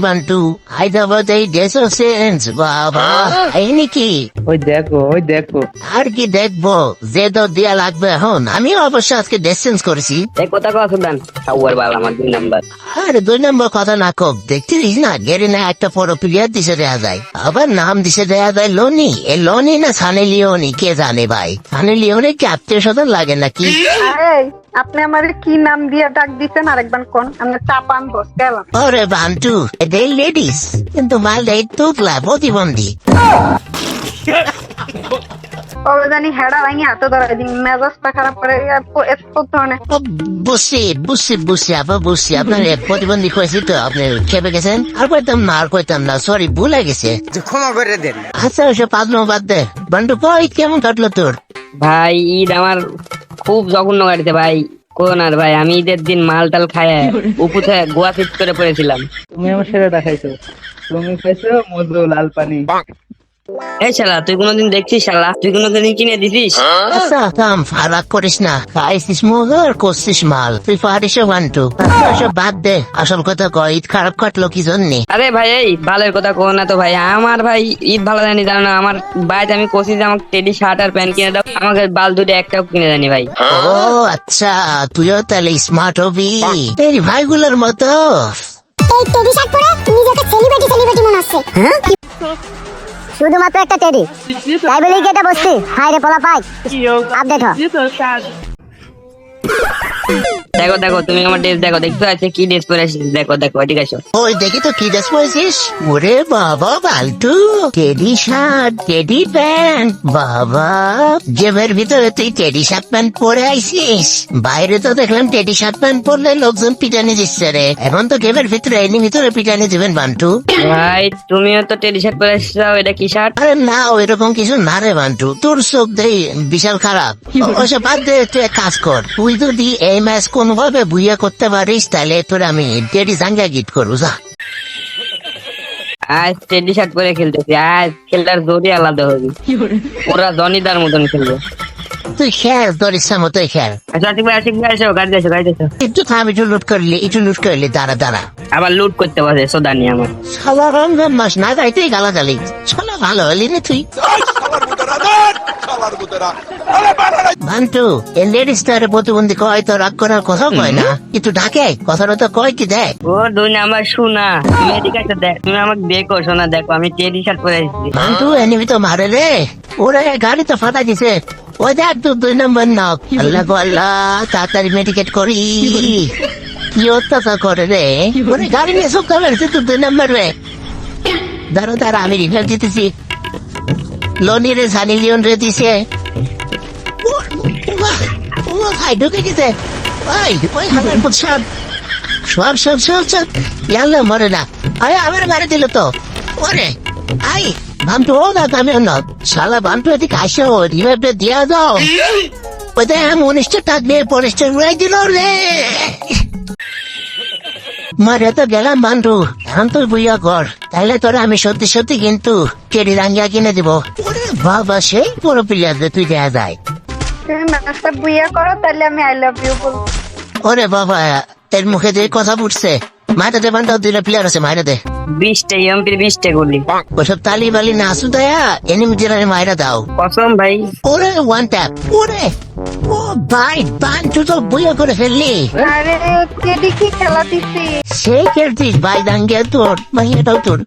বান্টু হায়দ্রাবাদ এই বাবা এই নাকি ওই দেখো ওই দেখো আর কি দেখব যে তো দেয়া লাগবে এখন আমিও অবশ্য আজকে করেছি এই কথা কথা শুনবেন সাউয়ার বাল আমার দুই নাম্বার আরে দুই নম্বর কথা না কব দেখছিস না গেরে না একটা পর প্লেয়ার দিছে দেয়া যায় আবার নাম দিছে দেয়া যায় লোনি এ লোনি না সানি লিওনি কে জানে ভাই সানি লিওনি কি আত্মীয় স্বজন লাগে নাকি আপনি আমার কি নাম দিয়ে ডাক দিচ্ছেন আরেকবার কোন? আমরা চাপান বস গেলাম। ওরে বান্টু লেডিস কিন্তু তুতলা প্রতিবন্ধী। কবে জানি হেডা ভাঙি হাতে ধরে দিন মেজাজটা খারাপ করে ধরনের। বুঝছি বুঝছি বুঝছি আপা বুঝছি আপনার এক প্রতিবন্ধী হয়েছি তো আপনি খেপে গেছেন? আর কইতাম না আর কইতাম না সরি ভুলে গেছে। ক্ষমা করে দেন। আচ্ছা ওসব পাতলো বাদ দে। বান্টু কই কেমন কাটলো তোর? ভাই ঈদ আমার খুব জঘন্য গাড়িতে ভাই কোন আর ভাই আমি ঈদের দিন মাল টাল খায় উপুতে গোয়া ফিট করে পড়েছিলাম। তুমি আমার সেটা দেখাইছো। তুমি খাইছো মধু লাল পানি। এই শালা তুই কোনোদিন দেখছিস শালা? তুই কোনোদিন কিনে দিছিস আচ্ছা থাম ফারাক করিস না। খাইছিস মগ আর করছিস মাল। তুই পারিস বান্টু। আচ্ছা, ওসব বাদ দে। আসল কথা কয় ঈদ খারাপ কাটলো কি জন্যে? আরে ভাই এই ভালের কথা কো না তো ভাই। আমার ভাই ঈদ ভালো জানি জানো না? আমার বাড়িতে আমি কোশি যে আমাকে টেডি শার্ট আর প্যান্ট কিনে দাও আমাকে বাল দুটো একটাও কিনে জানি ভাই। ও আচ্ছা তুইও তাহলে স্মার্ট হবি। এই ভাইগুলোর মতো। এই টেডি শার্ট পরে নিজেকে সেলিব্রিটি সেলিব্রিটি মনে হচ্ছে। শুধুমাত্র একটা টেডি তাই বলেই কি এটা বসছি হাই রে পোলা পাই আপডেট হ দেখো দেখো তুমি আমার ড্রেস দেখো দেখতে আছে কি ড্রেস পরে আসিস? দেখো দেখো ঠিক আছে। ওই দেখি তো কি ড্রেস পরেছিস ওরে বাবা Baltu teddy shirt teddy pant বাবা জেবের ভিতরে তুই টেডি শার্ট প্যান্ট পরে আইছিস বাইরে তো দেখলাম টেডি শার্ট প্যান্ট পরলে লোকজন পিটানি দিচ্ছে রে। এখন তো গেমের ভিতরে এনি ভিতরে পিটানি দিবেন বান্টু। ভাই তুমিও তো টেডি শার্ট পরে আসছো এটা কি শার্ট আরে না ওইরকম কিছু না রে বান্টু। তোর চোখ দেই বিশাল খারাপ। ওসব বাদ দে তুই এক কাজ কর। তুই যদি এই ম্যাচ কোন ভাবে বুইয়া করতে পারিস তাহলে তোর আমি টেডি জাঙ্গা গিট করব যা। আজ টেডি শার্ট পরে খেলতেছি আজ খেলার জোরই আলাদা হবে। ওরা জনিদার মতন খেলবে। তুই খেল তোর ইচ্ছা মতোই খেল। গাড়ি গাড়ি একটু থাম একটু লুট করলি একটু লুট করলি দাঁড়া দাঁড়া। আবার লুট করতে পারছে সোদানি আমার। সালা রমজান মাস না গাইতেই গালাগালি। শালা ভালো হলি রে তুই। বান্টু এ লেডিস তার প্রতিবন্ধী কয় তো রাগ করার কথা কয় না। একটু ডাকে কথাটা তো কয় কি দেখ ও দুই নাম্বার শোনা। তুমি এদিকে একটা দেখ তুমি আমাকে দেখো শোনা দেখো আমি টেডি শার্ট পরে এসেছি। বান্টু এনিমি তো মারে রে। ওরে গাড়ি তো ফাটা দিছে। ওই দেখ তুই দুই নম্বর নক আল্লাহ আল্লাহ তাড়াতাড়ি মেডিকেট করি। কি অত্যাচার করে রে? ওরে গাড়ি নিয়ে সব কামড় তুই দুই নম্বর রে। দাঁড়া দাঁড়া আমি রিফেল দিতেছি। লোনি রে সানি লিওন রে দিছে। ও ভাই, ঢুকে গেছে। ওই ওই হাজার সব সব সব সব সব ইয়াল্লা, মরে না। আরে আমার গাড়ি দিল তো। ওরে, আই বান্টু ও না আমি না শালা বান্টু এদিকে আসো, রিভাইভটা দিয়া দাও। ওদের মনিষ্ঠ থাকবে পরিষ্ঠ উড়াই দিল রে। মারে তো গেলাম বান্টু এখন তুই বুইয়া কর তাহলে তোরা আমি সত্যি সত্যি কিন্তু কেডি রাঙ্গিয়া কিনে দিব। বাবা, সেই পুরো প্লেয়ারদের তুই দেয়া যায়। তুমি ম্যাচটা বুইয়া করো তাহলে আমি আই লাভ ইউ বলব। ওরে বাবা এর মুখে দিয়ে কথা ফুটছে। মাইরে দে দুইটা প্লেয়ার আছে মাইরে দে। বিশটা এমপির বিশটা গুলি। ওসব তালি বালি না আসু দয়া এনিমি জেলারে মাইরা দাও। কসম ভাই। ওরে ওয়ান ট্যাপ ওরে। ও ভাই বান তুই তো বইয়া করে ফেললি। আরে টেডি কি খেলা দিছি? সেই খেলছিস ভাই দাঙ্গিয়া তোর মাইয়াটাও তোর।